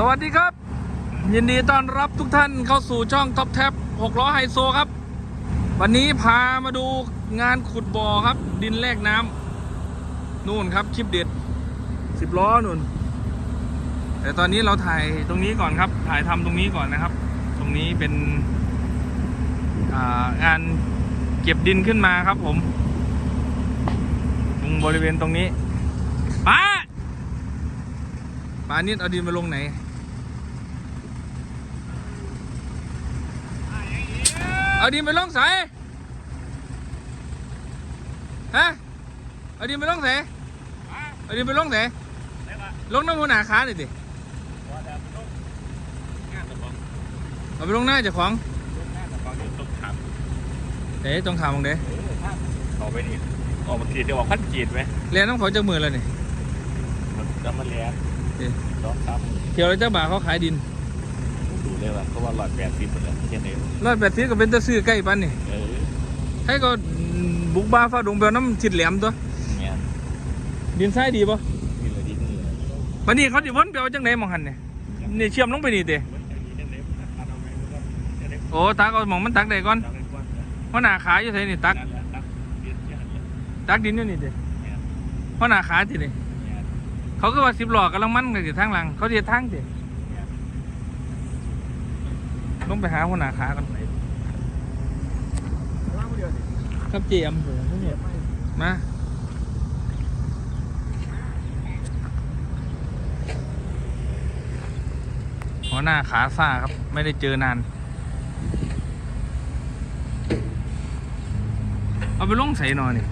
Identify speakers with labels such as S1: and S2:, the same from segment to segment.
S1: สวัสดีครับ ยินดีต้อนรับทุกท่านเข้าสู่ช่องท็อปแท็บ6ล้อไฮโซครับ วันนี้พามาดูงานขุดบ่อครับ ดินแลกน้ำนู่นครับคลิปเด็ดสิบล้อนู่นแต่ตอนนี้เราถ่ายตรงนี้ก่อนครับ ถ่ายทำตรงนี้ก่อนนะครับ ตรงนี้เป็นางานเก็บดินขึ้นมาครับผมตรงบริเวณตรงนี้ป้าปานิดเอาดินมาลงไหน เอาดินไปลงใส่ฮะเอาดินไปลงใส่เอาดินไปลงใส่ลงน้ำหัวหนาขาหน่อยดิเอาไปลงหน้าเจ้าของเอ๊ะต้องทำมึงเด้
S2: ออกไปนี่ออกมาขีดเดียวออกพันขีดไหม
S1: เรียนน้ำเขาจากมือแล้วนี่
S2: มันจะมาเลี้ยง
S1: เอ๊ะ
S2: สองสาม
S1: เที่ยวแล้วเจ้าบ่าวเขาขายดิน
S2: ดู เลยว่าเขาว่าร้อยแปดสิบหมดเลยแค่นี้
S1: ร้อยแปดสิบก็เป็นตะซื้อใกล้ปันนี่
S2: เออ
S1: ให้ก็บุกบ้าฟ้าดงเบลน้ำจิตแหลมตัว
S2: เนี่ย
S1: ดินทรายดีปะ
S2: นี่เลยดีนี่เลย
S1: วันนี้เขาดิวนไปเอาจังไหนมองหันเนี่ยนี่เชื่อมลงไปนี่เตะโอ้ตักเอาหมองมันตักได้ก่อนเพราะหน้าขาอยู่ไสนี่ตักตักดินอยู่นี่เตะเพราะหน้าขาตินี่เขาก็ว่าสิบหลอกกำลังมันกันอยู่ทางหลังเขาเดียทางเตะ ลงไปหาหัวหน้าขากันครับเจียมมาหัวหน้าขาซ่าครับ ไม่ได้เจอนาน เอาไปลงใส่หนอยนี่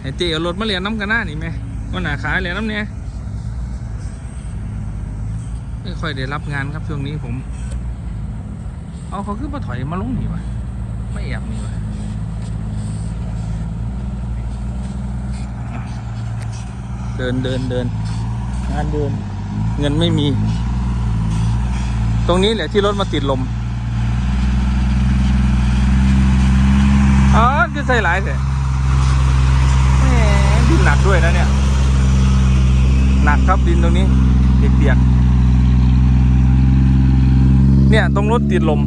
S1: ให้เจเอารถมาเรียนน้ำกันหน้านี่ไหมหัวหน้าขาเรียนน้ำเนี่ย ไม่ค่อยได้รับงานครับช่วงนี้ผม เอาเขาขึ้นมาถอยมาลงนี่วะไม่แอบนี่วะเดินเดินเดินงานเดิน เงินไม่มี ตรงนี้แหละที่รถมาติดลมอ๋อคือใส่หลายเถอะแหมดินหนักด้วยนะเนี่ย หนักครับดินตรงนี้เปียกๆ เนี่ย ตรงรถติดลม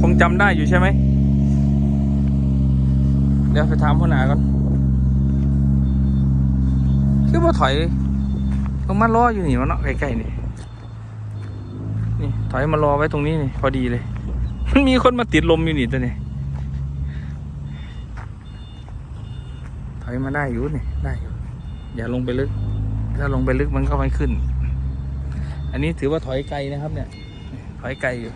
S1: คงจำได้อยู่ใช่ไหม เดี๋ยวไปถามพ่อหนาก่อน คือว่าถอยต้องมารออยู่นี่มันเนาะใกล้ๆนี่ นี่ ถอยมารอไว้ตรงนี้นี่ พอดีเลย มันมีคนมาติดลมอยู่นี่ตัวนี้ถอยมาได้อยู่นี่ได้อยู่ อย่าลงไปลึก ถ้าลงไปลึกมันก็ไม่ขึ้น อันนี้ถือว่าถอยไกลนะครับเนี่ย อยไกลอยู่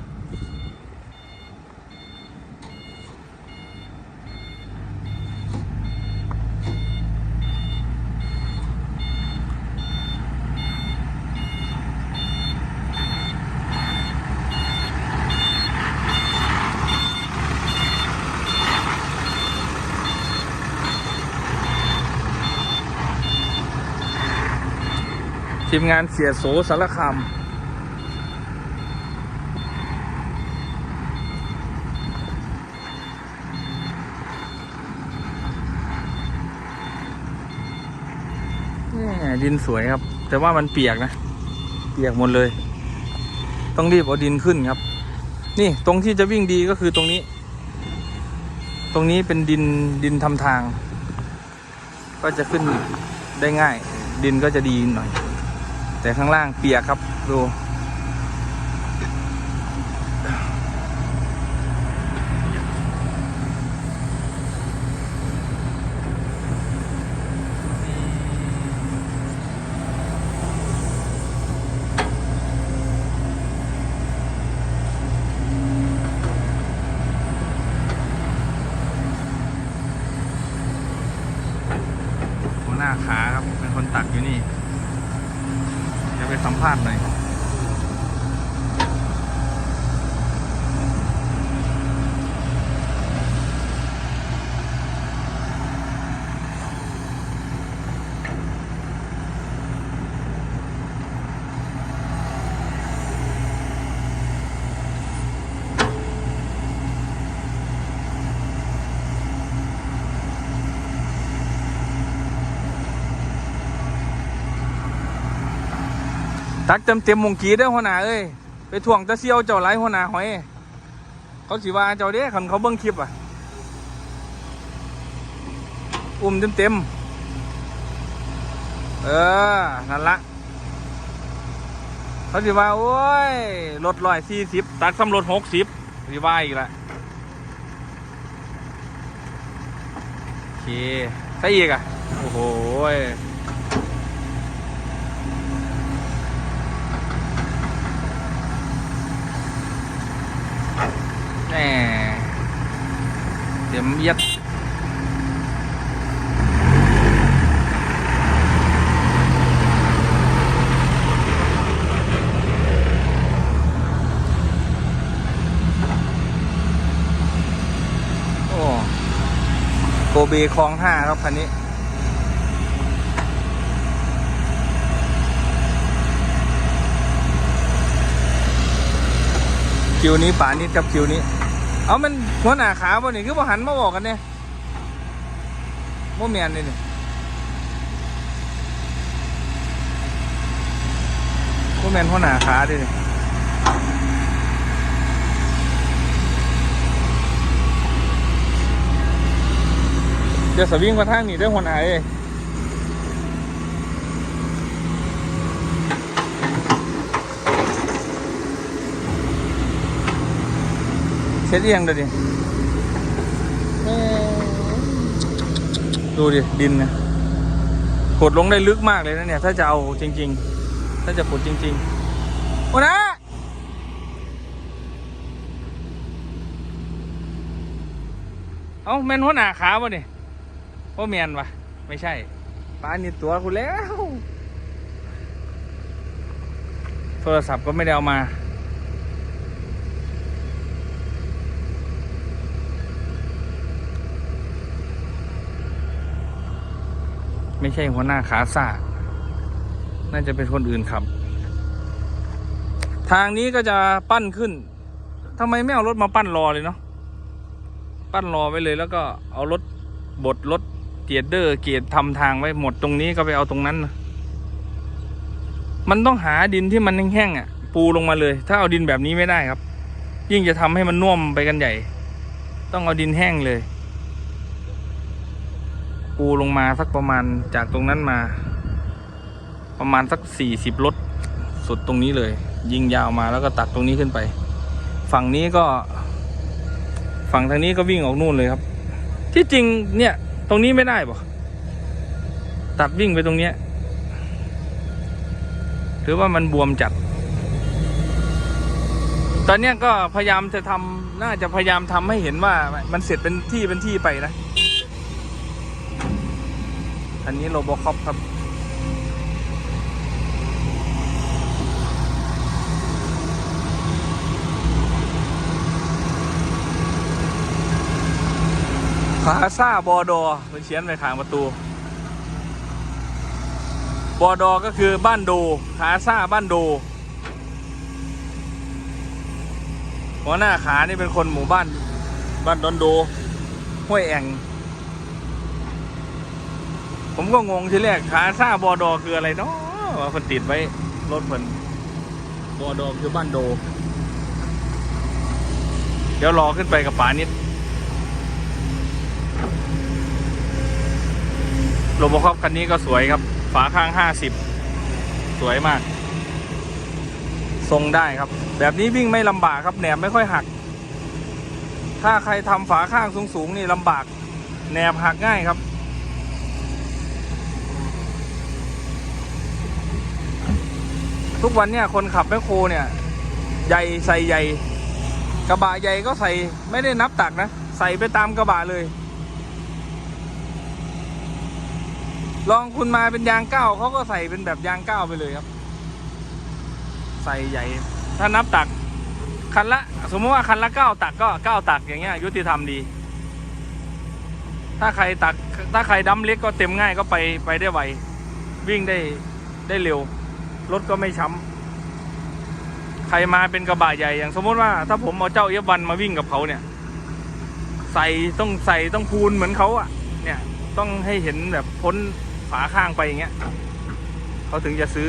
S1: ทีมงานเสียโสสารคาม ดินสวยครับ แต่ว่ามันเปียกนะ เปียกหมดเลย ต้องรีบเอาดินขึ้นครับ นี่ตรงที่จะวิ่งดีก็คือตรงนี้ ตรงนี้เป็นดินดินทำทาง ก็จะขึ้นได้ง่าย ดินก็จะดีหน่อย แต่ข้างล่างเปียกครับดู ตักเต็มเต็มมงกีได้อหัวหน้าเอ้ยไปถ่วงตะเซียวเจ้าไรหัวหน้าหอย เขาสิว่าเจ้าเด้คันเขาเบิ่งคลิปอะ อุ้มเต็มเต็มเออ นั่นละเขาสิว่าโอ้ยรถร้อยสี่สิบตักซ้ำรถหกสิบสิว่าอีกละโอเคใช่อีกอะ โอ้โหยแหมเดี๋ยวเอียัดโอ้โกเบคลองห้าครับคันนี้ คิวนี้ป่านิดกับคิวนี้ เอามันหัวหน้าขาบ่นี่คือบ่หันมาบอกกันเนี่ยบ่แมนเลยนี่บ่แมนหัวหน้าขาดินี่เดี๋ยวสวิงมาทางนี้ได้หัวหน้าเอ้ เช็ดเอียงเดี๋ยวดิดูดิดินนะกดลงได้ลึกมากเลยนะเนี่ย ถ้าจะเอาจริง ๆ ถ้าจะกดจริงๆโอ้นะเอาแมนหัวหน้าขาป่ะนี่ว่าแมนวะไม่ใช่ปลานี่ตัวคุณแล้ว โทรศัพท์ก็ไม่ได้เอามา ไม่ใช่หัวหน้าขาซ่าน่าจะเป็นคนอื่นครับ ทางนี้ก็จะปั้นขึ้นทำไมไม่เอารถมาปั้นรอเลยเนาะปั้นรอไว้เลยแล้วก็เอารถบดรถเกียร์เดอร์เกียร์ทำทางไว้หมดตรงนี้ก็ไปเอาตรงนั้นนะมันต้องหาดินที่มันแห้งๆอะ ปูลงมาเลย ถ้าเอาดินแบบนี้ไม่ได้ครับ ยิ่งจะทำให้มันน่วมไปกันใหญ่ ต้องเอาดินแห้งเลย ปูลงมาสักประมาณจากตรงนั้นมา ประมาณสักสี่สิบรถสุดตรงนี้เลย ยิงยาวมาแล้วก็ตัดตรงนี้ขึ้นไป ฝั่งนี้ก็ ฝั่งทางนี้ก็วิ่งออกนู่นเลยครับ ที่จริงเนี่ย ตรงนี้ไม่ได้ปะตัดวิ่งไปตรงเนี้ยหรือว่ามันบวมจัด ตอนเนี้ยก็พยายามจะทำน่าจะพยายามทำให้เห็นว่ามันเสร็จเป็นที่เป็นที่ไปนะ อันนี้โรบอคอปครับขาซาบอดอเป็นเชียนไปขางประตู บอดอก็คือบ้านโดขาซาบ้านโดหัวหน้าขานี่เป็นคนหมู่บ้าน บ้านดอนโดห้วยแอง ผมก็งงทีแรกขาซาบอดอคืออะไรเนาะว่าคนติดไว้รถเพิ่นบอดอคือบ้านโด เดี๋ยวรอขึ้นไปกับป๋านิดโรบอคอปคันนี้ก็สวยครับ ฝาข้าง50สวยมาก ทรงได้ครับ แบบนี้วิ่งไม่ลำบากครับแหนบไม่ค่อยหัก ถ้าใครทำฝาข้างสูงๆนี่ลำบากแหนบหักง่ายครับ ทุกวันเนี่ยคนขับแมคโครเนี่ย ใหญ่ใส่ใหญ่ กระบะใหญ่ก็ใส่ไม่ได้นับตักนะ ใส่ไปตามกระบะเลย ลองคุณมาเป็นยางเก้าเขาก็ใส่เป็นแบบยางเก้าไปเลยครับ ใส่ใหญ่ ถ้านับตัก คันละ สมมติว่าคันละเก้าตักก็เก้าตักอย่างเงี้ยยุติธรรมดี ถ้าใครตักถ้าใครดั้มเล็กก็เต็มง่ายก็ไปไปได้ไววิ่งได้ได้เร็ว รถก็ไม่ช้ำใครมาเป็นกระบะใหญ่อย่าง สมมติว่า ถ้าผมเอาเจ้าเอียบันมาวิ่งกับเขาเนี่ย ใส่ต้องใส่ต้องพูนเหมือนเขาอะะเนี่ย ต้องให้เห็นแบบพ้นฝาข้างไปอย่างเงี้ยเขาถึงจะซื้อ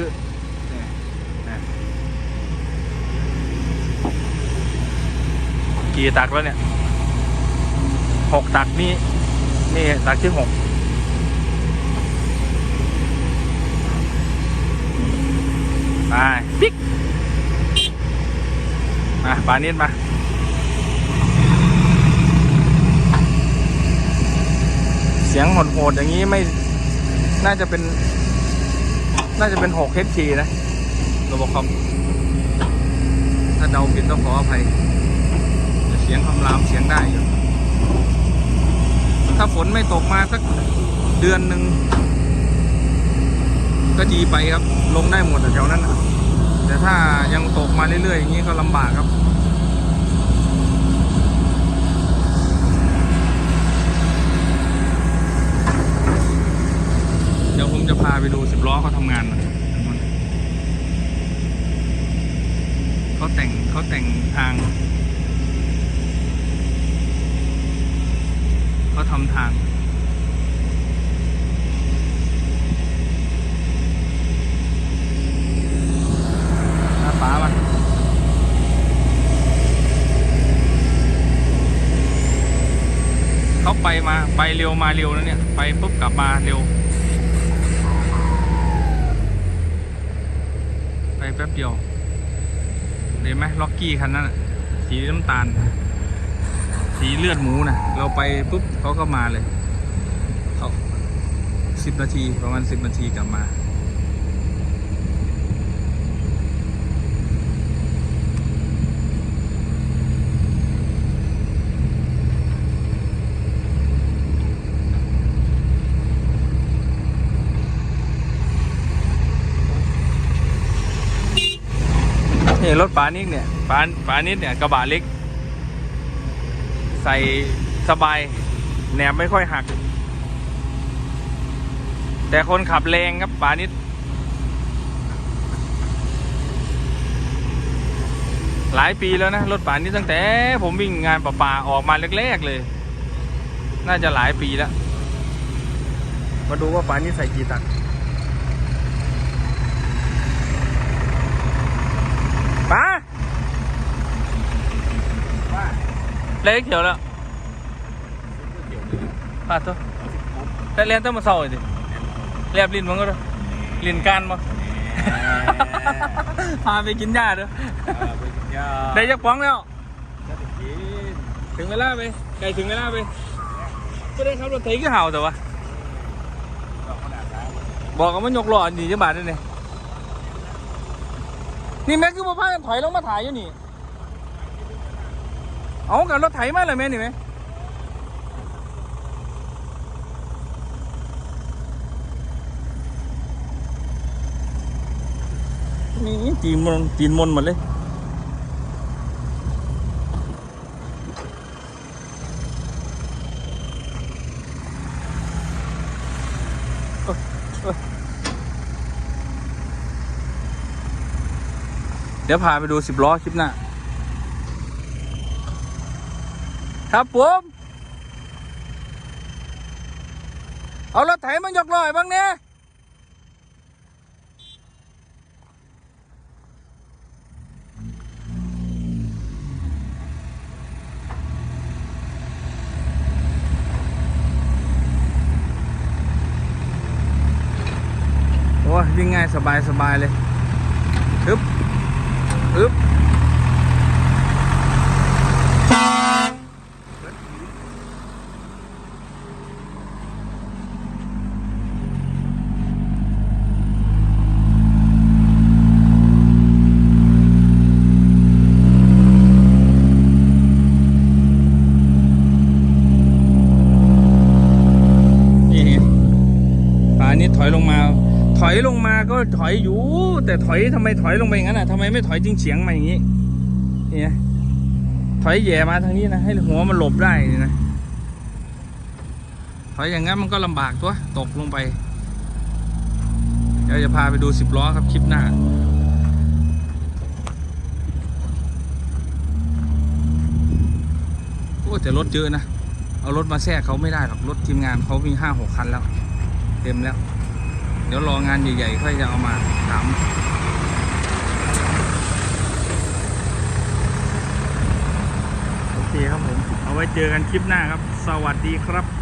S1: กี่ตักแล้วเนี่ยหกตักนี่นี่ตักที่หก ไปปิ๊กมาปานิดมาเสียงโหดๆอย่างนี้ไม่น่าจะเป็น น่าจะเป็น6 HT นะระบบคอม ถ้าเดาผิดก็ขออภัยแต่เสียงคำรามเสียงได้อยู่ ถ้าฝนไม่ตกมาสักเดือนหนึ่ง ก็ดีไปครับ ลงได้หมดแถวนั้นนะแต่ถ้ายังตกมาเรื่อยๆอย่างนี้ก็ลำบากครับเดี๋ยวผมจะพาไปดูสิบล้อเขาทำงานเขาแต่งเขาแต่งทางเขาทำทาง ฟ้ามันเขาไปมาไปเร็วมาเร็วนะเนี่ย ไปปุ๊บกลับมาเร็ว ไปแป๊บเดียวเห็นไหมล็อกกี้คันนั้นสีน้ำตาล สีเลือดหมูนะเราไปปุ๊บเขาก็มาเลยเขาสิบนาทีประมาณสิบนาทีกลับมา นี่รถปานิกเนี่ยปาปานิกเนี่ยกระบะเล็ก ใส่สบายแหนบไม่ค่อยหัก แต่คนขับแรงครับปานิดหลายปีแล้วนะ รถป่านี้ตั้งแต่ผมวิ่งงานประปาออกมาแรกๆเลย น่าจะหลายปีแล้ว มาดูว่าป่านี้ใส่กี่ตันป้า เล็กเขียวแล้วป้าตัวแต่เรียนต้องมาเศร้าเลยดิเรียบลิ้นมันก็ด้วยลิ้นการมาพาไปกินหญ้าเด้อ
S2: ไปกินยา
S1: ได้ยักป้องแล้ว
S2: จะไปกิน
S1: ถึงเวลาไปไก่ถึงเวลาไปก็ได้ครับรถไถก็เห่าแต่ว่า
S2: ก็ขนาดนั้น
S1: บอกกันว่ายกล้อหนีจังบาทนี่นี่นี่แม็กคือมาพากันถอยลงมาถ่ายอยู่นี่ เอากับรถไถมาเลยแม่นี่ไหมนี่ตีนมนตีนมนหมดเลยเดี๋ยวพาไปดูสิบล้อคลิปหน้า ครับผม เอารถไถมันยกลอยบ้างเนี่ยโอ้ยวิ่งง่ายสบายสบายเลยฮึบฮึบ นี่ป่านี้ ถอยลงมา ถอยลงมาก็ถอยอยู่ แต่ถอยทำไมถอยลงไปอย่างนั้นอะทำไมไม่ถอยจริงเฉียงมาอย่างนี้เนี่ยถอยแย่มาทางนี้นะให้หัวมันหลบได้นี่นะถอยอย่างนั้นมันก็ลำบากตัวตกลงไปเดี๋ยวจะพาไปดูสิบล้อครับคลิปหน้าโอ้แต่รถเยอะนะ เอารถมาแทรกเขาไม่ได้หรอกรถทีมงานเขามีห้าหกคันแล้ว เต็มแล้ว เดี๋ยวรองานใหญ่ๆค่อยจะเอามาถามโอเคเอาไว้เจอกันคลิปหน้าครับ สวัสดีครับ